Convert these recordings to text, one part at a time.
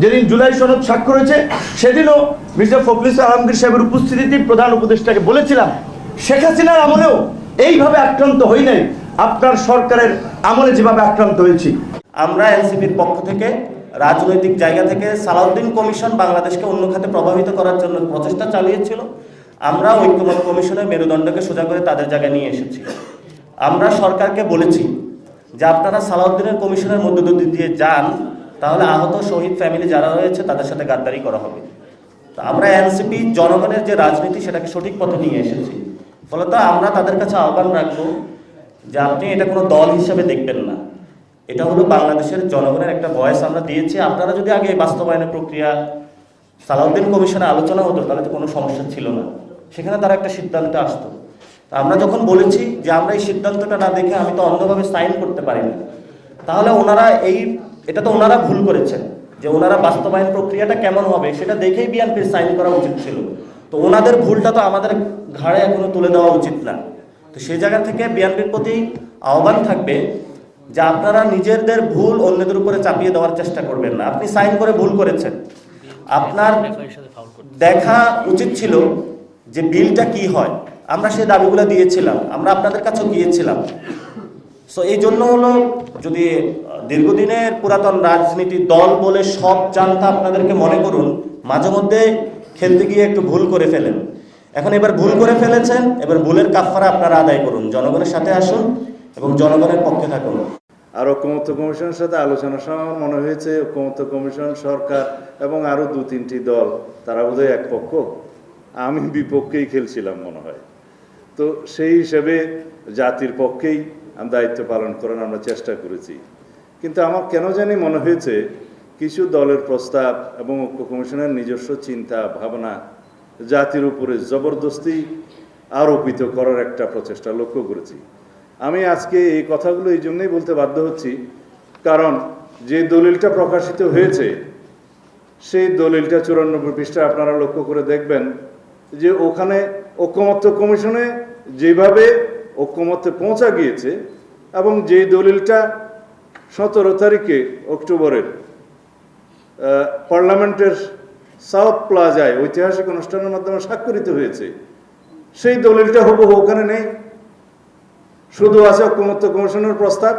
যেদিন জুলাই সনদ স্বাক্ষর হয়েছে, সেদিনও মির্জা ফখরুল আলমগীর সাহেবের উপস্থিতিতে প্রধান উপদেষ্টাকে বলেছিলাম, শেখ হাসিনার আমলেও এইভাবে আক্রান্ত হই নাই। আপনার সরকারের আমলে যেভাবে আক্রান্ত হয়েছি। আমরা এনসিপির পক্ষ থেকে রাজনৈতিক জায়গা থেকে সালাউদ্দিন কমিশন বাংলাদেশকে অন্য খাতে প্রভাবিত করার জন্য প্রচেষ্টা চালিয়েছিল। আমরা ঐক্যমত কমিশনের মেরুদণ্ডকে সোজা করে তাদের জায়গায় নিয়ে এসেছি। আমরা সরকারকে বলেছি যে আপনারা সালাউদ্দিনের কমিশনের মধ্য দিয়ে যান তাহলে আহত শহীদ ফ্যামিলি যারা রয়েছে, তাদের সাথে গাদ্দারি করা হবে। তো আমরা এনসিপি জনগণের যে রাজনীতি, সেটাকে সঠিক পথে নিয়ে এসেছি। ফলত আমরা তাদের কাছে আহ্বান রাখব যে আপনি এটা কোনো দল হিসেবে দেখবেন না। এটা হলো বাংলাদেশের জনগণের একটা ভয়েস আমরা দিয়েছি। আপনারা যদি আগে বাস্তবায়নের প্রক্রিয়া সালাউদ্দিন কমিশনে আলোচনা হতো, তাহলে তো কোনো সমস্যা ছিল না। সেখানে তারা একটা সিদ্ধান্তে আসতো। তা আমরা যখন বলেছি যে আমরা এই সিদ্ধান্তটা না দেখে আমি তো অন্ধভাবে সাইন করতে পারি না তাহলে ওনারা এই এটা তো ওনারা ভুল করেছেন, যে ওনারা বাস্তবায়ন প্রক্রিয়াটা কেমন হবে সেটা দেখেই বিএনপির সাইন করা উচিত ছিল। তো ওনাদের ভুলটা তো আমাদের ঘাড়ে এখনও তুলে দেওয়া উচিত না। তো সেই জায়গা থেকে বিএনপির প্রতি আহ্বান থাকবে যে আপনারা নিজেদের ভুল অন্যদের উপরে চাপিয়ে দেওয়ার চেষ্টা করবেন না। আপনি সাইন করে ভুল করেছেন। আপনার দেখা উচিত ছিল যে বিলটা কি হয়। আমরা সেই দাবিগুলো দিয়েছিলাম, আমরা আপনাদের কাছেও গিয়েছিলাম। সো এই জন্য হলো যদি দীর্ঘদিনের পুরাতন রাজনীতি দল বলে সব জানতা আপনাদেরকে মনে করুন, মাঝে মধ্যে খেলতে গিয়ে একটু ভুল করে ফেলেন। এখন এবার ভুল করে ফেলেছেন, এবার ভুলের কাফারা আপনারা আদায় করুন, জনগণের সাথে আসুন এবং জনগণের পক্ষে থাকুন। আর ঐক্যমত্য কমিশনের সাথে আলোচনার সময় মনে হয়েছে, ঐক্যমত্য কমিশন সরকার এবং আরও দু তিনটি দল, তারা বোধহয় এক পক্ষ, আমি বিপক্ষেই খেলছিলাম মনে হয়। তো সেই হিসেবে জাতির পক্ষেই আমি দায়িত্ব পালন করার আমরা চেষ্টা করেছি। কিন্তু আমার কেন জানি মনে হয়েছে, কিছু দলের প্রস্তাব এবং ঐক্য কমিশনের নিজস্ব চিন্তা, ভাবনা জাতির উপরে জবরদস্তি আরোপিত করার একটা প্রচেষ্টা লক্ষ্য করেছি। আমি আজকে এই কথাগুলো এই জন্যই বলতে বাধ্য হচ্ছি, কারণ যে দলিলটা প্রকাশিত হয়েছে, সেই দলিলটা চুরানব্বই পৃষ্ঠা আপনারা লক্ষ্য করে দেখবেন যে ওখানে ঐক্যমত্য কমিশনে যেভাবে ঐক্যমত্যে পৌঁছা গিয়েছে এবং যেই দলিলটা সতেরো তারিখে অক্টোবরের পার্লামেন্টের সাউথ প্লাজায় ঐতিহাসিক অনুষ্ঠানের মাধ্যমে স্বাক্ষরিত হয়েছে। সেই দলিলটা হুবহু ওখানে নেই। শুধু আছে ঐক্যমত্য কমিশনের প্রস্তাব।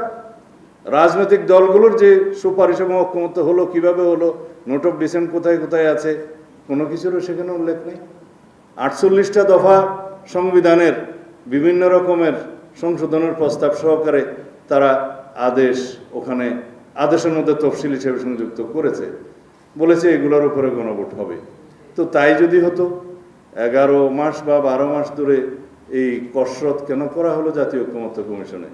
রাজনৈতিক দলগুলোর যে সুপারিশ এবং ঐক্যমত্য হলো, কীভাবে হলো, নোট অফ ডিসেন্ট কোথায় কোথায় আছে, কোনো কিছুরও সেখানে উল্লেখ নেই। আটচল্লিশটা দফা সংবিধানের বিভিন্ন রকমের সংশোধনের প্রস্তাব সহকারে তারা আদেশ ওখানে, আদেশের মধ্যে তফসিল হিসেবে সংযুক্ত করেছে। বলেছে এগুলোর উপরে গণভোট হবে। তো তাই যদি হতো, এগারো মাস বা বারো মাস ধরে এই কসরত কেন করা হলো জাতীয় ঐক্যমত্য কমিশনে?